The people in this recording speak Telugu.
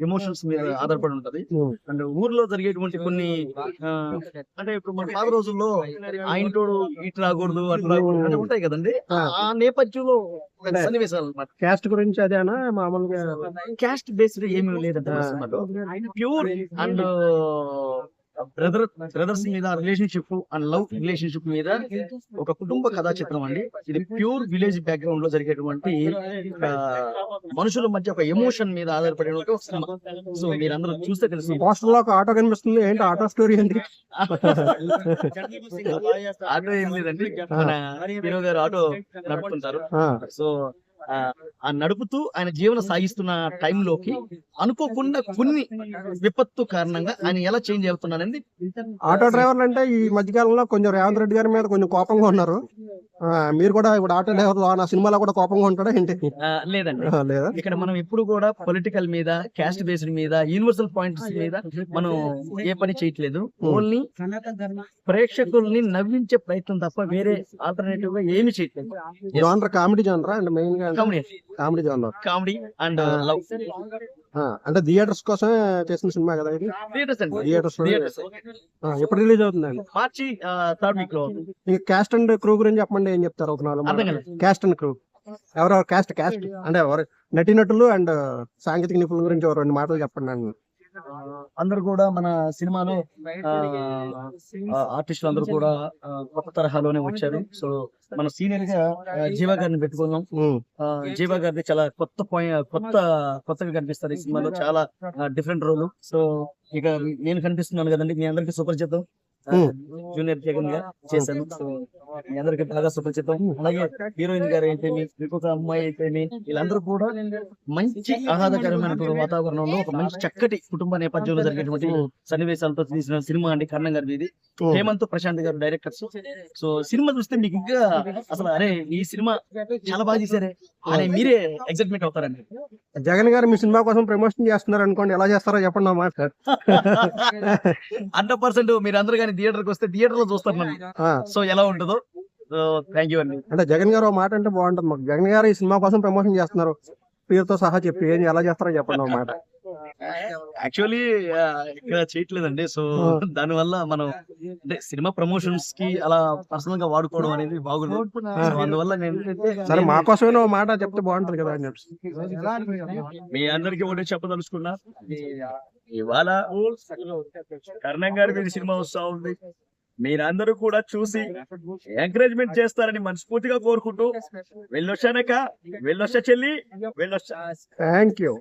ఎమోషన్స్ మీద ఆధారపడి ఉంటది. అండ్ ఊర్లో జరిగేటువంటి కొన్ని ఆ, అంటే ఇప్పుడు మన పాత రోజుల్లో ఆయనతోడు ఇటు రాకూడదు అట్లా అంటే ఉంటాయి కదండి. ఆ. ఆ నేపథ్యంలో సన్నివేశాలు అనమాట క్యాస్ట్ గురించి అదేనా మామూలుగా క్యాస్ట్ బేస్డ్ ఏమీ లేదంటే ఆ. ప్యూర్ అండ్ బ్రదర్ బ్రదర్స్ మీద రిలేషన్షిప్ అండ్ లవ్ రిలేషన్షిప్ మీద ఒక కుటుంబ కథా చిత్రం అండి. ఇది ప్యూర్ విలేజ్ బ్యాక్గ్రౌండ్లో జరిగేటువంటి మనుషుల మధ్య ఒక ఎమోషన్ మీద ఆధారపడిన ఒక సినిమా. సో మీరందరూ చూస్తే తెలుసు. పోస్టర్లో ఒక ఆటో కనిపిస్తుంది. ఏంటి ఆటో స్టోరీ ఏంటి ఆటో ఏం లేదండి. మన హీరో గారు ఆటో నడుపుతుంటారు. సో ఆ, నడుపుతూ ఆయన జీవన సాగిస్తున్న టైంలోకి అనుకోకుండా కొన్ని విపత్తు కారణంగా ఆయన ఎలా చేంజ్ అవుతున్నారని ఆటో డ్రైవర్లు అంటే ఈ మధ్యకాలంలో కొంచెం రేవంత్ రెడ్డి గారి మీద కొంచెం కోపంగా ఉన్నారు. మీరు కూడా ఇప్పుడు ఆటో డ్రైవర్ నా సినిమాలో కూడా కోపంగా ఉంటాడా ఏంటి? ఆ, లేదండి. ఆ, లేదా? ఇక్కడ మనం ఎప్పుడు కూడా పొలిటికల్ మీద క్యాస్ట్ బేస్డ్ మీద యూనివర్సల్ పాయింట్స్ మీద మనం ఏ పని చేయట్లేదు. ఓన్లీ ప్రేక్షకుల్ని నవ్వించే ప్రయత్నం తప్ప వేరే ఆల్టర్నేటివ్గా ఏమి చేయట్లేదు. జానర్ కామెడీ జానరా అండ్ మెయిన్గా comedy comedy genre comedy and love అంటే థియేటర్స్ కోసమే చేసిన సినిమా కదా ఇది? థియేటర్స్ అండి. థియేటర్స్ థియేటర్స్ ఎప్పుడు రిలీజ్ అవుతుందండి? మార్చి థర్డ్ వీక్లో. క్యాస్ట్ అండ్ క్రూ గురించి చెప్పండి ఏం చెప్తారు ఒక నాలుగు క్యాస్ట్ అండ్ క్రూ ఎవరెవరు క్యాస్ట్ క్యాస్ట్ అంటే ఎవరు? నటీనటులు అండ్ సాంకేతిక నిపుణుల గురించి ఒక రెండు మాటలు చెప్పండి అండి అందరు కూడా మన సినిమాలో ఆర్టిస్టులు అందరూ కూడా కొత్త తరహాలోనే వచ్చారు. సో మన సీనియర్గా జీవా గారిని పెట్టుకున్నాం ఆ, జీవా గారిది చాలా కొత్త పాయింట్ కొత్త కొత్తగా కనిపిస్తారు ఈ సినిమాలో. చాలా డిఫరెంట్ రోల్ సో ఇక నేను కనిపిస్తున్నాను కదండి. మీ అందరికి సుపరిచితం Hmm. జూనియర్ జగన్గా చేశాను. సో మీ అందరికి బాగా సుపరిచితం అలాగే హీరోయిన్ గారు అయితేమి ఇంకొక అమ్మాయి అయితేమి వీళ్ళందరూ కూడా మంచి ఆహ్లాదకరమైనటువంటి వాతావరణంలో ఒక మంచి చక్కటి కుటుంబ నేపథ్యంలో జరిగేటువంటి సన్నివేశాలతో తీసిన సినిమా అండి కర్ణం గారి ఇది. ఉమ్. హేమంత్ ప్రశాంత్ గారు డైరెక్టర్స్. సో సినిమా చూస్తే మీకు ఇంకా అసలు అరే ఈ సినిమా చాలా బాగా తీసారే అనే మీరే ఎగ్జైట్మెంట్ అవుతారండి. జగన్ గారు మీ సినిమా కోసం ప్రమోషన్ చేస్తున్నారు అనుకోండి ఎలా చేస్తారో చెప్పండి మాట హండ్రెడ్ పర్సెంట్ మీరు అందరూ కానీ థియేటర్కి వస్తే థియేటర్లో చూస్తారు సో ఎలా ఉంటుందో? థ్యాంక్ యూ అండి. అంటే జగన్ గారు మాట అంటే బాగుంటుంది. మాకు జగన్ గారు ఈ సినిమా కోసం ప్రమోషన్ చేస్తున్నారు. పేరుతో సహా చెప్పి ఏం ఎలా చేస్తారో చెప్పండి ఒక మాట. యాక్చువల్లీ ఇక్కడ చేయట్లేదండి. సో. దాని వల్ల మనం అంటే సినిమా ప్రమోషన్స్కి అలా పర్సనల్గా వాడుకోవడం అనేది బాగుంది. అందువల్ల నేను సరే మా కోసమైనా ఒక మాట చెప్తే బాగుంటది కదా అని చెప్పి మీ అందరికి ఒకటే చెప్పదలుచుకున్నా. ఇవాళ కర్ణం గారి మీద సినిమా వస్తా ఉంది. మీరందరూ కూడా చూసి ఎంకరేజ్మెంట్ చేస్తారని మనస్ఫూర్తిగా కోరుకుంటూ వెళ్ళొచ్చానక వెళ్ళొచ్చా చెల్లి వెళ్ళొచ్చా. Thank you